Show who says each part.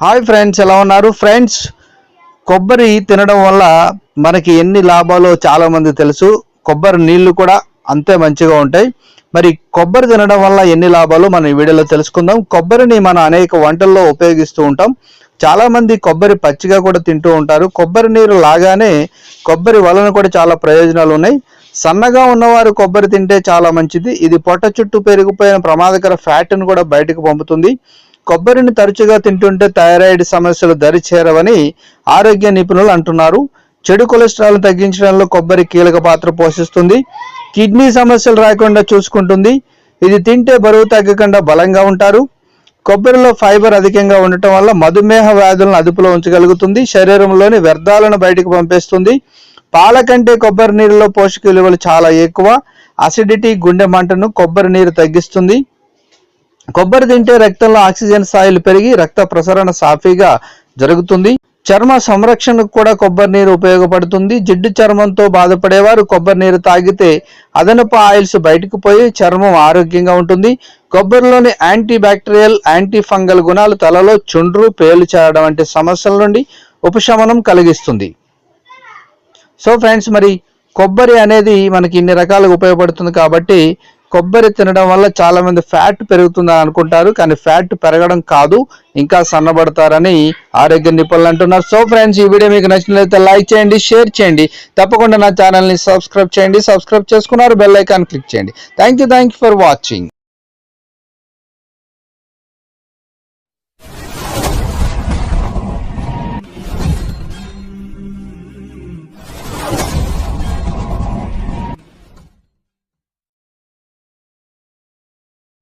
Speaker 1: Hi friends ఎలా ఉన్నారు? Friends కొబ్బరి తినడం వల్ల మనకి ఎన్ని లాభాలో చాలామంది తెలుసు. కొబ్బరి నీళ్ళు కూడా అంతే మంచిగా ఉంటాయి. మరి కొబ్బరి తినడం వల్ల ఎన్ని లాభాలు మనం ఈ వీడియోలో తెలుసుకుందాం. కొబ్బరిని మనం అనేక వంటల్లో ఉపయోగిస్తూ ఉంటాం. చాలా మంది కొబ్బరి పచ్చిగా కూడా తింటూ ఉంటారు. కొబ్బరి నీరు లాగానే కొబ్బరి వలన కూడా చాలా ప్రయోజనాలు ఉన్నాయి. సన్నగా ఉన్నవారు కొబ్బరి తింటే చాలా మంచిది. ఇది పొట్ట చుట్టూ పెరిగిపోయిన ప్రమాదకర ఫ్యాట్ను కూడా బయటకు పంపుతుంది. కొబ్బరిని తరచుగా తింటుంటే థైరాయిడ్ సమస్యలు దరి చేరవని ఆరోగ్య నిపుణులు అంటున్నారు. చెడు కొలెస్ట్రాల్ తగ్గించడంలో కొబ్బరి కీలక పాత్ర పోషిస్తుంది. కిడ్నీ సమస్యలు రాకుండా చూసుకుంటుంది. ఇది తింటే బరువు తగ్గకుండా బలంగా ఉంటారు. కొబ్బరిలో ఫైబర్ అధికంగా ఉండటం వల్ల మధుమేహ వ్యాధులను అదుపులో ఉంచగలుగుతుంది. శరీరంలోని వ్యర్థాలను బయటకు పంపేస్తుంది. పాల కంటే కొబ్బరి నీరులో పోషక విలువలు చాలా ఎక్కువ. అసిడిటీ గుండె మంటను కొబ్బరి నీరు తగ్గిస్తుంది. కొబ్బరి తింటే రక్తంలో ఆక్సిజన్ స్థాయిలు పెరిగి రక్త ప్రసరణ సాఫీగా జరుగుతుంది. చర్మ సంరక్షణకు కూడా కొబ్బరి నీరు ఉపయోగపడుతుంది. జిడ్డు చర్మంతో బాధపడేవారు కొబ్బరి నీరు తాగితే అదనపు ఆయిల్స్ బయటకు పోయి చర్మం ఆరోగ్యంగా ఉంటుంది. కొబ్బరిలోని యాంటీ బ్యాక్టీరియల్ యాంటీ ఫంగల్ గుణాలు తలలో చుండ్రు పేలు చేరడం వంటి సమస్యల నుండి ఉపశమనం కలిగిస్తుంది. సో ఫ్రెండ్స్ మరి కొబ్బరి అనేది మనకి ఇన్ని రకాలుగా ఉపయోగపడుతుంది కాబట్టి కొబ్బరి తినడం వల్ల చాలా మంది ఫ్యాట్ పెరుగుతుందని అనుకుంటారు కానీ ఫ్యాట్ పెరగడం కాదు ఇంకా సన్నబడతారని ఆరోగ్య నిపుణులు అంటున్నారు. సో ఫ్రెండ్స్ ఈ వీడియో మీకు నచ్చినట్లయితే లైక్ చేయండి షేర్ చేయండి. తప్పకుండా నా ఛానల్ని సబ్స్క్రైబ్ చేయండి సబ్స్క్రైబ్ చేసుకున్నారు బెల్ ఐకాన్ క్లిక్ చేయండి. Thank you thank you for watching.